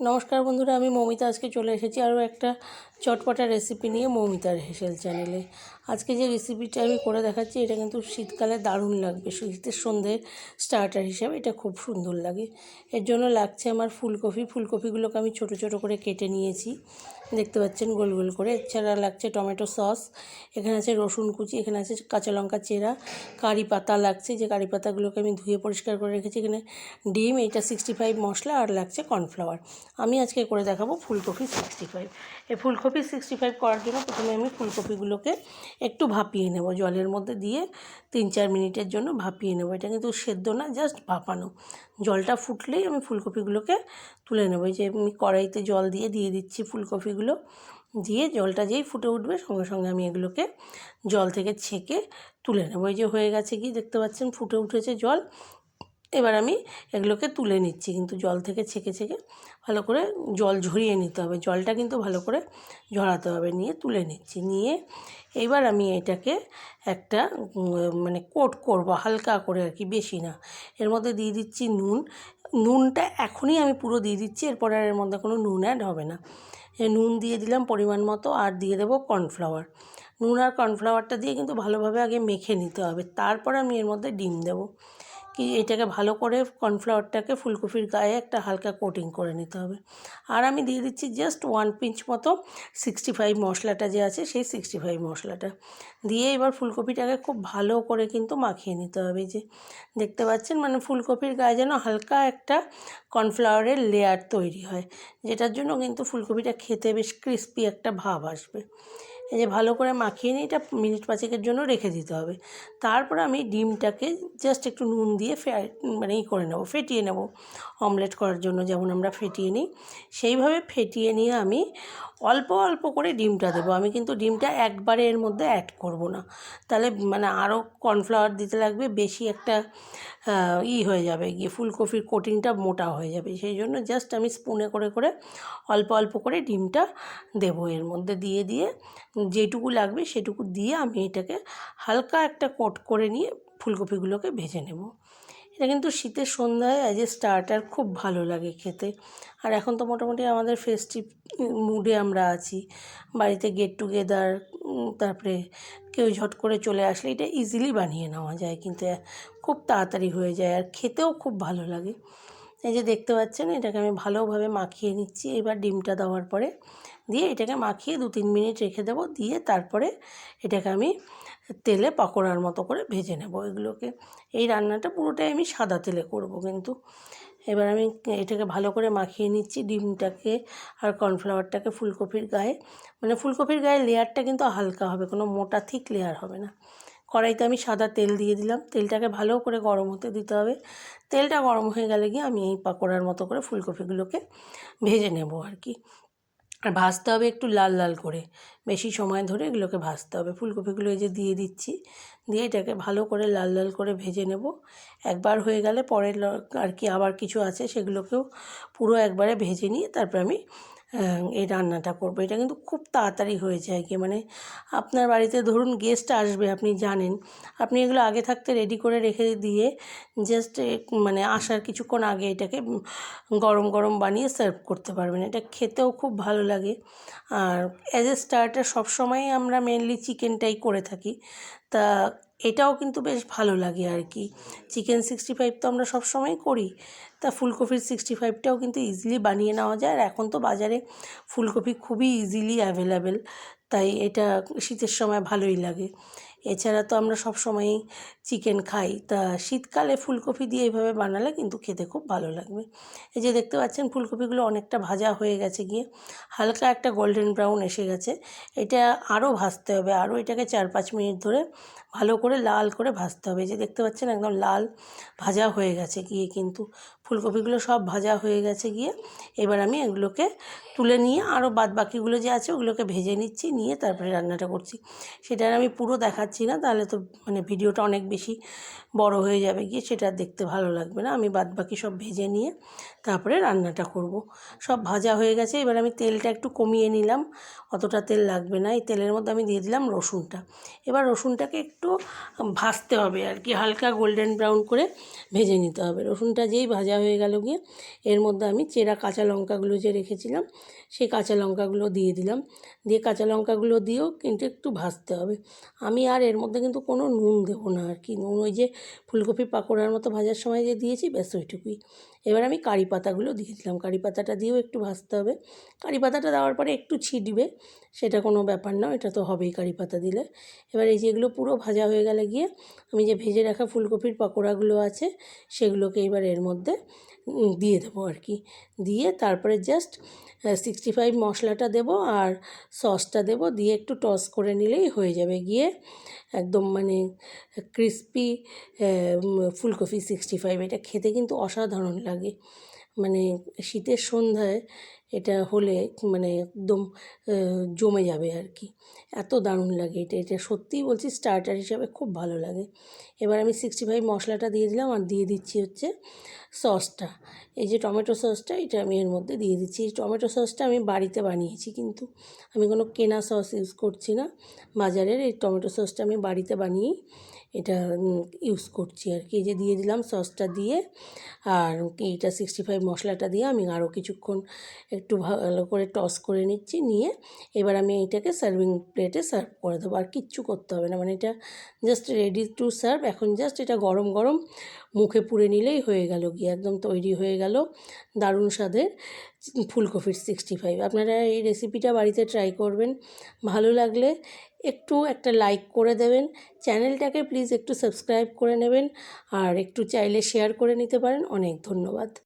নমস্কার বন্ধুরা, আমি মৌমিতা। আজকে চলে এসেছি আরও একটা চটপটা রেসিপি নিয়ে মৌমিতার হেসেল চ্যানেলে আজকে যে রেসিপিটা আমি করে দেখাচ্ছি, এটা কিন্তু শীতকালে দারুণ লাগবে। শীতের সন্ধে স্টার্টার হিসাবে এটা খুব সুন্দর লাগে। এর জন্য লাগছে আমার ফুলকপি। ফুলকপিগুলোকে আমি ছোট ছোট করে কেটে নিয়েছি। দেখতে পাচ্ছেন গোল গোল করে। এছাড়া লাগছে টমেটো সস, এখানে আছে রসুন কুচি, এখানে আছে কাঁচা লঙ্কা চেরা, কারি পাতা লাগছে। যে কারি পাতাগুলোকে আমি ধুয়ে পরিষ্কার করে রেখেছি এখানে। ডিম, এটা সিক্সটি ফাইভ মশলা আর লাগছে কর্নফ্লাওয়ার আমি আজকে করে দেখাবো ফুলকপি সিক্সটি ফাইভ এই ফুলকপি সিক্সটি ফাইভ করার জন্য প্রথমে আমি ফুলকপিগুলোকে একটু ভাপিয়ে নেব, জলের মধ্যে দিয়ে তিন চার মিনিটের জন্য ভাপিয়ে নেব। এটা কিন্তু সেদ্ধ না, জাস্ট ভাপানো। জলটা ফুটলেই আমি ফুলকপিগুলোকে তুলে নেব। যে আমি কড়াইতে জল দিয়ে দিয়ে দিচ্ছি ফুলকপিগুলো, দিয়ে জলটা যেই ফুটে উঠবে সঙ্গে সঙ্গে আমি এগুলোকে জল থেকে ছেঁকে তুলে নেব। এই যে হয়ে গেছে কি, দেখতে পাচ্ছেন ফুটে উঠেছে জল। এবার আমি এগুলোকে তুলে নিচ্ছি। কিন্তু জল থেকে ছেঁকে ছেঁকে ভালো করে জল ঝরিয়ে নিতে হবে। জলটা কিন্তু ভালো করে ঝরাতে হবে। নিয়ে তুলে নিচ্ছি। নিয়ে এবার আমি এটাকে একটা মানে কোট করব। হালকা করে আর কি, বেশি না। এর মধ্যে দিয়ে দিচ্ছি নুন। নুনটা এখনই আমি পুরো দিয়ে দিচ্ছি। এরপর আর এর মধ্যে কোনো নুন অ্যাড হবে না। নুন দিয়ে দিলাম পরিমাণ মতো আর দিয়ে দেবো কর্নফ্লাওয়ার। নুন আর কর্নফ্লাওয়ারটা দিয়ে কিন্তু ভালোভাবে আগে মেখে নিতে হবে। তারপর আমি এর মধ্যে ডিম দেবো। কি এটাকে ভালো করে কর্নফ্লাওয়ারটাকে ফুলকপির গায়ে একটা হালকা কোটিং করে নিতে হবে। আর আমি দিয়ে দিচ্ছি জাস্ট ওয়ান পিঞ্চ মতো সিক্সটি ফাইভ মশলাটা যে আছে সেই সিক্সটি ফাইভ মশলাটা। দিয়ে এবার ফুলকপিটাকে খুব ভালো করে কিন্তু মাখিয়ে নিতে হবে যে। দেখতে পাচ্ছেন মানে ফুলকপির গায়ে যেন হালকা একটা কর্নফ্লাওয়ারের লেয়ার তৈরি হয়, যেটার জন্য কিন্তু ফুলকপিটা খেতে বেশ ক্রিস্পি একটা ভাব আসবে। এই যে ভালো করে মাখিয়ে নিয়ে এটা মিনিট পাঁচেকের জন্য রেখে দিতে হবে। তারপর আমি ডিমটাকে জাস্ট একটু নুন দিয়ে ফে মানে ই করে নেব, ফেটিয়ে নেব অমলেট করার জন্য যেমন আমরা ফেটিয়ে নিই। সেইভাবে ফেটিয়ে নিয়ে আমি অল্প অল্প করে ডিমটা দেবো। আমি কিন্তু ডিমটা একবারে এর মধ্যে অ্যাড করব না। তাহলে মানে আরও কর্নফ্লাওয়ার দিতে লাগবে, বেশি একটা ই হয়ে যাবে, গিয়ে ফুলকপির কোটিংটা মোটা হয়ে যাবে। সেই জন্য জাস্ট আমি স্পুনে করে করে অল্প অল্প করে ডিমটা দেবো এর মধ্যে। দিয়ে দিয়ে যেটুকু লাগবে সেটুকু দিয়ে আমি এটাকে হালকা একটা কোট করে নিয়ে ফুলকপিগুলোকে ভেজে নেব। এটা কিন্তু শীতের সন্ধ্যায় অ্যাজ এ স্টার্টার খুব ভালো লাগে খেতে। আর এখন তো মোটামুটি আমাদের ফেস্টিভ মুডে আমরা আছি। বাড়িতে গেট টুগেদার তারপরে কেউ ঝট করে চলে আসলে এটা ইজিলি বানিয়ে নেওয়া যায়। কিন্তু খুব তাড়াতাড়ি হয়ে যায় আর খেতেও খুব ভালো লাগে। এই যে দেখতে পাচ্ছেন, এটাকে আমি ভালোভাবে মাখিয়ে নিচ্ছি। এবার ডিমটা দেওয়ার পরে দিয়ে এটাকে মাখিয়ে দু তিন মিনিট রেখে দেবো। দিয়ে তারপরে এটাকে আমি তেলে পকোড়ার মতো করে ভেজে নেব এগুলোকে। এই রান্নাটা পুরোটাই আমি সাদা তেলে করব কিন্তু। এবার আমি এটাকে ভালো করে মাখিয়ে নিচ্ছি ডিমটাকে আর কর্নফ্লাওয়ারটাকে ফুলকপির গায়ে। মানে ফুলকপির গায়ে লেয়ারটা কিন্তু হালকা হবে, কোনো মোটা, থিক লেয়ার হবে না। কড়াইতে আমি সাদা তেল দিয়ে দিলাম। তেলটাকে ভালো করে গরম হতে দিতে হবে। তেলটা গরম হয়ে গেলে গিয়ে আমি এই পাকোড়ার মতো করে ফুলকপিগুলোকে ভেজে নেব আর কি। আর ভাজতে হবে একটু লাল লাল করে। বেশি সময় ধরে এগুলোকে ভাজতে হবে। ফুলকপিগুলো এই যে দিয়ে দিচ্ছি, দিয়ে এটাকে ভালো করে লাল লাল করে ভেজে নেব। একবার হয়ে গেলে পরের আর কি আবার কিছু আছে সেগুলোকেও পুরো একবারে ভেজে নিয়ে তারপর আমি এই রান্নাটা করব। এটা কিন্তু খুব তাড়াতাড়ি হয়ে যায় কি মানে আপনার বাড়িতে ধরুন গেস্ট আসবে, আপনি জানেন। আপনি এগুলো আগে থাকতে রেডি করে রেখে দিয়ে জাস্ট মানে আসার কিছুক্ষণ আগে এটাকে গরম গরম বানিয়ে সার্ভ করতে পারবেন। এটা খেতেও খুব ভালো লাগে। আর অ্যাজ এ স্টার্টার সবসময়ই আমরা মেনলি চিকেনটাই করে থাকি। তা এটাও কিন্তু বেশ ভালো লাগে আর কি। চিকেন সিক্সটি ফাইভ তো আমরা সবসময় করি। তা ফুলকপির সিক্সটি ফাইভটাও কিন্তু ইজিলি বানিয়ে নেওয়া যায়। আর এখন তো বাজারে ফুলকপি খুবই ইজিলি অ্যাভেলেবেল তাই এটা শীতের সময় ভালোই লাগে। এছাড়া তো আমরা সব সময়ই চিকেন খাই। তা শীতকালে ফুলকপি দিয়ে এইভাবে বানালে কিন্তু খেতে খুব ভালো লাগবে। এই যে দেখতে পাচ্ছেন ফুলকপিগুলো অনেকটা ভাজা হয়ে গেছে গিয়ে। হালকা একটা গোল্ডেন ব্রাউন এসে গেছে। এটা আরও ভাজতে হবে। আরও এটাকে চার পাঁচ মিনিট ধরে ভালো করে লাল করে ভাজতে হবে। যে দেখতে পাচ্ছেন একদম লাল ভাজা হয়ে গেছে গিয়ে কিন্তু। ফুলকপিগুলো সব ভাজা হয়ে গেছে গিয়ে। এবার আমি এগুলোকে তুলে নিয়ে আরও বাদ বাকিগুলো যে আছে ওগুলোকে ভেজে নিচ্ছি, নিয়ে তারপরে রান্নাটা করছি। সেটা আমি পুরো দেখাচ্ছি না, তাহলে তো মানে ভিডিওটা অনেক বেশি বেশি বড় হয়ে যাবে গিয়ে সেটা দেখতে ভালো লাগবে না। আমি বাদ বাকি সব ভেজে নিয়ে তারপরে রান্নাটা করব। সব ভাজা হয়ে গেছে, এবার আমি তেলটা একটু কমিয়ে নিলাম। অতটা তেল লাগবে না, এই তেলের মধ্যে আমি দিয়ে দিলাম রসুনটা। এবার রসুনটাকে একটু ভাজতে হবে আর কি, হালকা গোল্ডেন ব্রাউন করে ভেজে নিতে হবে। রসুনটা যেই ভাজা হয়ে গেল গিয়ে এর মধ্যে আমি চেরা কাঁচা লঙ্কাগুলো যে রেখেছিলাম, সেই কাঁচা লঙ্কাগুলো দিয়ে দিলাম। দিয়ে কাঁচা লঙ্কাগুলো দিয়েও কিন্তু একটু ভাজতে হবে। আমি আর এর মধ্যে কিন্তু কোনো নুন দেবো না আর কি। নুন? ওই যে ফুলকপি পাকোড়ার মতো ভাজার সময় যে দিয়েছি ব্যাস ওইটুকুই। এবার আমি কারি পাতাগুলো দিয়ে দিলাম। কারি পাতাটা দিয়েও একটু ভাজতে হবে। কারি পাতাটা দেওয়ার পরে একটু ছিটবে সেটা কোনো ব্যাপার না এটা তো হবেই কারি পাতা দিলে। এবার এই যেগুলো পুরো ভাজা হয়ে গেলে গিয়ে আমি যে ভেজে রাখা ফুলকপির পাকোড়াগুলো আছে, সেগুলোকে এবার এর মধ্যে দিয়ে দেবো আর কি। দিয়ে তারপরে জাস্ট সিক্সটি ফাইভ মশলাটা দেবো আর সসটা দেবো, দিয়ে একটু টস করে নিলেই হয়ে যাবে। গিয়ে একদম মানে ক্রিস্পি ফুলকপি সিক্সটি ফাইভ এটা খেতে কিন্তু অসাধারণ লাগে। মানে শীতের সন্ধ্যায় এটা হলে মানে একদম জমে যাবে আর কি এত দারুণ লাগে এটা। এটা সত্যিই বলছি স্টার্টার হিসাবে খুব ভালো লাগে। এবার আমি সিক্সটি ফাইভ মশলাটা দিয়ে দিলাম আর দিয়ে দিচ্ছি হচ্ছে সসটা এই যে টমেটো সসটা এটা আমি এর মধ্যে দিয়ে দিচ্ছি। টমেটো সসটা আমি বাড়িতে বানিয়েছি কিন্তু আমি কোনো কেনা সস ইউজ করছি না। বাজারের এই টমেটো সসটা আমি বাড়িতে বানিয়েই এটা ইউজ করছি আর কি যে দিয়ে দিলাম সসটা দিয়ে আর এইটা সিক্সটি ফাইভ মশলাটা দিয়ে আমি আরও কিছুক্ষণ একটু ভালো করে টস করে নিচ্ছি, নিয়ে এবার আমি এইটাকে সার্ভিং প্লেটে সার্ভ করে দেবো। আর কিচ্ছু করতে হবে না মানে এটা জাস্ট রেডি টু সার্ভ এখন জাস্ট এটা গরম গরম মুখে পুড়ে নিলেই হয়ে গেল গিয়ে, একদম তৈরি হয়ে গেল। দারুণ স্বাদের ফুলকপির সিক্সটি ফাইভ আপনারা এই রেসিপিটা বাড়িতে ট্রাই করবেন, ভালো লাগলে একটু একটা লাইক করে দেবেন চ্যানেলটাকে প্লিজ একটু সাবস্ক্রাইব করে নেবেন, আর একটু চাইলে শেয়ার করে নিতে পারেন। অনেক ধন্যবাদ।